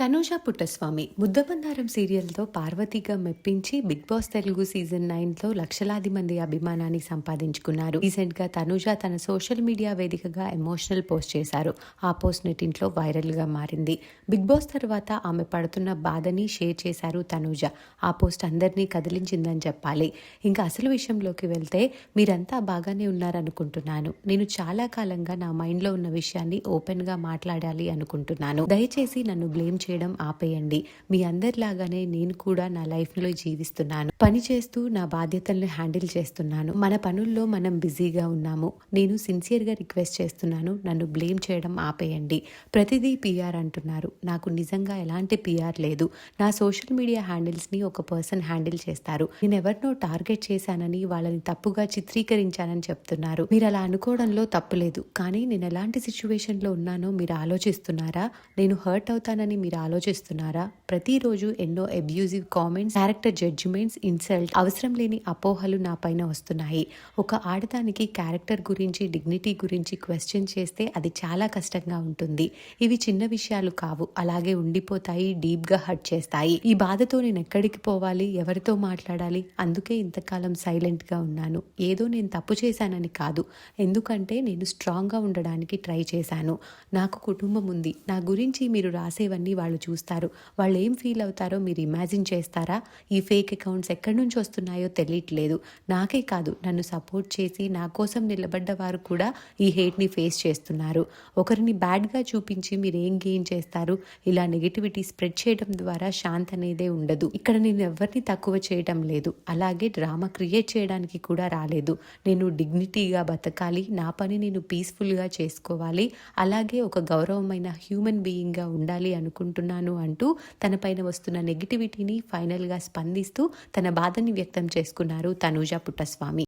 తనూజ పుట్టస్వామి ముద్దబందారం సీరియల్తో పార్వతిగా మెప్పించి big boss Telugu season నైన్లో లక్షలాది మంది అభిమానాన్ని సంపాదించుకున్నారు. రీసెంట్గా తనూజ తన సోషల్ మీడియా వేదికగా ఎమోషనల్ పోస్ట్ చేశారు. ఆ పోస్ట్ నెటింట్లో వైరల్గా మారింది. బిగ్ బాస్ తర్వాత ఆమె పడుతున్న బాధని షేర్ చేశారు తనూజ ఆ పోస్ట్ అందరినీ కదిలించిందని చెప్పాలి. ఇంకా అసలు విషయంలోకి వెళ్తే మీరంతా బాగానే ఉన్నారనుకుంటున్నాను. నేను చాలా కాలంగా నా మైండ్లో ఉన్న విషయాన్ని ఓపెన్గా మాట్లాడాలి అనుకుంటున్నాను. దయచేసి నన్ను బ్లేమ్ చేయడం ఆపేయండి. మీ అందరిలాగానే నేను కూడా నా లైఫ్లో జీవిస్తున్నాను. పని చేస్తూ నా బాధ్యతలను హ్యాండిల్ చేస్తున్నాను. మన పనుల్లో మనం బిజీగా ఉన్నాము. నేను సిన్సియర్గా రిక్వెస్ట్ చేస్తున్నాను. నన్ను బ్లేమ్ చేయడం ఆపేయండి. ప్రతిదీ పిఆర్ అంటున్నారు. నాకు నిజంగా ఎలాంటి పిఆర్ లేదు. నా సోషల్ మీడియా హ్యాండిల్స్ని ఒక పర్సన్ హ్యాండిల్ చేస్తారు. నేను ఎవరినో టార్గెట్ చేశానని వాళ్ళని తప్పుగా చిత్రీకరించానని చెప్తున్నారు. మీరు అలా అనుకోవడంలో తప్పులేదు. కానీ నేను ఎలాంటి సిచ్యువేషన్లో ఉన్నానో మీరు ఆలోచిస్తున్నారా? నేను హర్ట్ అవుతానని మీరు ఆలోచిస్తున్నారా? ప్రతిరోజు ఎన్నో abusive comments character judgements insult అవసరం లేని అపోహలు నా పైన వస్తున్నాయి. ఒక ఆడదానికి క్యారెక్టర్ గురించి డిగ్నిటీ గురించి క్వశ్చన్ చేస్తే అది చాలా కష్టంగా ఉంటుంది. ఇవి చిన్న విషయాలు కావు. అలాగే ఉండిపోతాయి డీప్గా హర్ట్ చేస్తాయి. ఈ బాధతో నేను ఎక్కడికి పోవాలి? ఎవరితో మాట్లాడాలి? అందుకే ఇంతకాలం సైలెంట్గా ఉన్నాను. ఏదో నేను తప్పు చేశానని కాదు. ఎందుకంటే నేను స్ట్రాంగ్గా ఉండడానికి ట్రై చేశాను. నాకు కుటుంబం ఉంది. నా గురించి మీరు రాసేవన్నీ వాళ్ళు చూస్తారు. వాళ్ళు ఏం ఫీల్ అవుతారో మీరు ఇమాజిన్ చేస్తారా? ఈ ఫేక్ అకౌంట్స్ ఎక్కడి నుంచి వస్తున్నాయో తెలియట్లేదు. నాకే కాదు నన్ను సపోర్ట్ చేసి నా కోసం నిలబడ్డ వారు కూడా ఈ హేట్ని ఫేస్ చేస్తున్నారు. ఒకరిని బ్యాడ్గా చూపించి మీరు ఏం గెయిన్ చేస్తారు? ఇలా నెగిటివిటీ స్ప్రెడ్ చేయడం ద్వారా శాంతి అనేదే ఉండదు. ఇక్కడ నేను ఎవరిని తక్కువ చేయడం లేదు. అలాగే డ్రామా క్రియేట్ చేయడానికి కూడా రాలేదు. నేను డిగ్నిటీగా బతకాలి నా పని నేను పీస్ఫుల్గా చేసుకోవాలి అలాగే ఒక గౌరవమైన హ్యూమన్ బీయింగ్గా ఉండాలి అనుకుంటున్నాను. అంటూ తన పైన వస్తున్న నెగిటివిటీని ఫైనల్గా స్పందిస్తూ తన బాధని వ్యక్తం చేసుకున్నారు తనూజ పుట్టస్వామి.